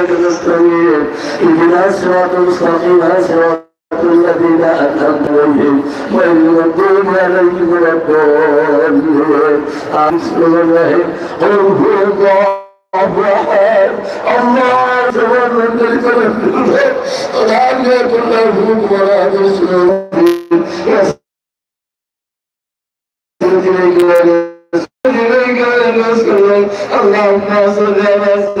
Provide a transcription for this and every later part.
المستقيم اهدنا الصراط المستقيم صراط الذين انعمت عليهم غير المغضوب عليهم ولا الضالين بسم الله قل هو الله احد الله سبحانه وتعالى ولم يكن له ولا رسول اللهم صل على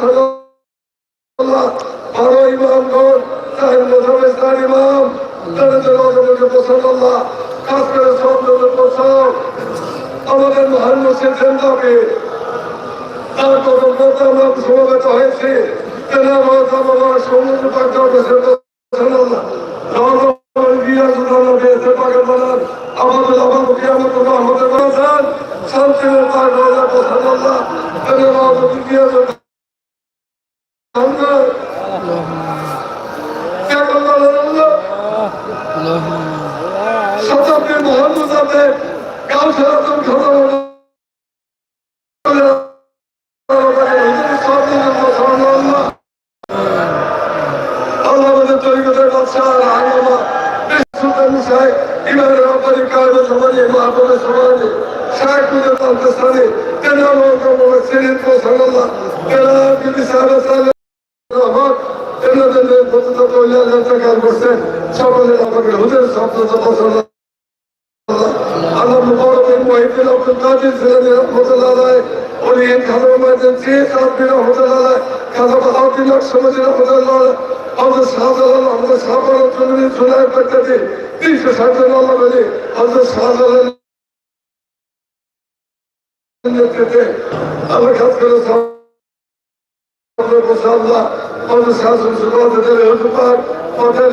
পৌঁছাল্লাহ বারো ইমামগণ সাহেব মোজামের চার ইমাম। আল্লাহ খাস করে সব লোকের পছন্দ আমাদের মহান মসজিদ জেন্দাকে। তার কর্মকর্তা আমরা সমবেত হয়েছি। তেনা রওজা বাবা সমুদ্র পাক দেশের আমাদের বাজান শান্তির পাক রওজা পছন্দ আল্লামা সুলতান সাহেব ইমামের রব্বানি কায়দা সমাজে মাহবুবে সমাজে শাহেদ মুজে পাকিস্তানে তেনা মহকম সিরিজ সাল্লাল্লাহ তেনা বিবি সাহেব সাহেব আমার এনাদের প্রতিটা কল্যাণ কাজ করছেন সকলের আমাকে হুজুর শব্দ পছন্দ আল্লাহ মুবারকের মহিদিন আব্দুল কাদের জিলানী রহমতুল্লাহ আলাইহি ওলিয়ন খানম এমার্জেন্সি সাহেব রহমতুল্লাহ খাজা বাহাউদ্দিন নকশবন্দি রহমতুল্লাহ হযরত শাহজালাল আহমদ সাহাবার চন্দ্রী সুনাই প্রত্যেকে তিনশো আল্লাহ বলি হযরত শাহজালাল নেতৃত্বে আল্লাহ আমাদের শাসন সুবাদের হতপাক পথের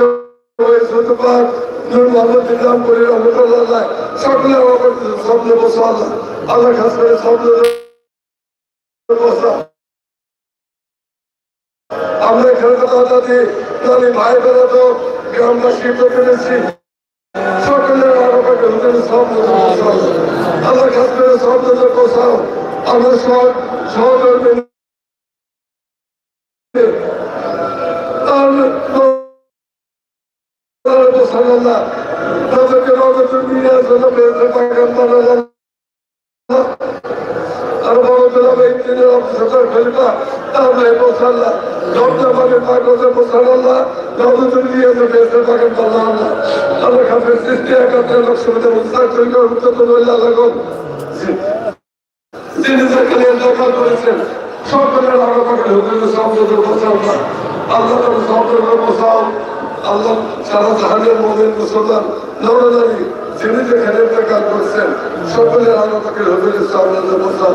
হতপাক নূর মোহাম্মদ ইসলাম করি রহমতুল্লাহ সকলে আমার স্বপ্ন বসা আল্লাহ আল্লাহ খাস করে স্বপ্ন আমরা এখানে কথা দিই আমি ভাই বেড়া তো গ্রামবাসী পেরেছি সকলে আমার হুজুর সব সাল্লাল্লাহ তাদেরকে রহমতুল নিয়ে আসলে পেয়েছে পাগাম্বার আর বড়দুল্লাহ ভাই তিনি অফিসার খলিফা তাহলে মোসাল্লাহ জমজমানের পাগলে মোসাল্লাহ রহমতুল নিয়ে এসে পেয়েছে পাগাম্বার আল্লাহ আল্লাহ খাফের সৃষ্টি একাত্তর লক্ষ মধ্যে মুস্তাক তৈরি উত্তর আল্লাহ তিনি যেখানে দখল করেছেন সকলের আলো পাখি হুজুরের শব্দের বসাও আল্লাহ তার শব্দের বসাও আল্লাহ সারা জাহানের মোমেন মুসলমান, নরনারী, যিনি যেখানে কাজ করছেন, সকলের আলো পাখি হুজুরের শব্দের বসাও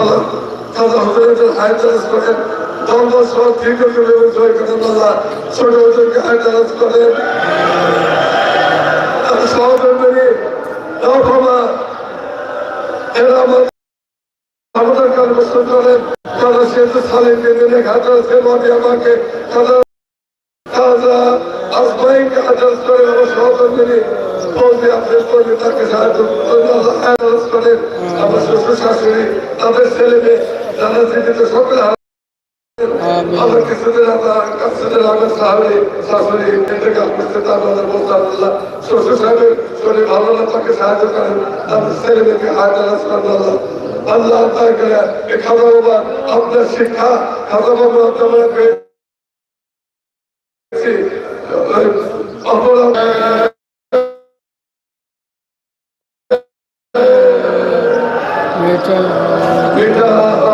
আল্লাহ তারা হুজুরের হায় চালাস করেন দম্বা সহ ঠিক করে জয় করেন আল্লাহ ছোট হুজুরকে হায় চালাস করেন। সহধর্মী ক্ষমা এরা আমার আমাদের কর্মস্থ করেন তারা সেতু সালিম দিনে ঘাটা সে মাটি আমাকে তারা তারা আসবাইকে আদালত করে আমার সহকর্মী বলতে আপনি কর্মী তাকে সাহায্য আদালত করেন আমার শ্বশুর শাশুড়ি তাদের ছেলে মেয়ে যারা জীবিত সকলে আমরা কিছুদিন আমরা কাছেদের আমার সাহাবি শাশুড়ি ইন্তেকাল করতে তার আমাদের বলতে আল্লাহ শ্বশুর সাহেবের শরীর ভালো আল্লাহ খাজা বাবা আপনার শিক্ষা খাজা বাবা আপনারা পেয়েছি। অপরাধ মিটাও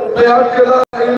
বেহাত কেলা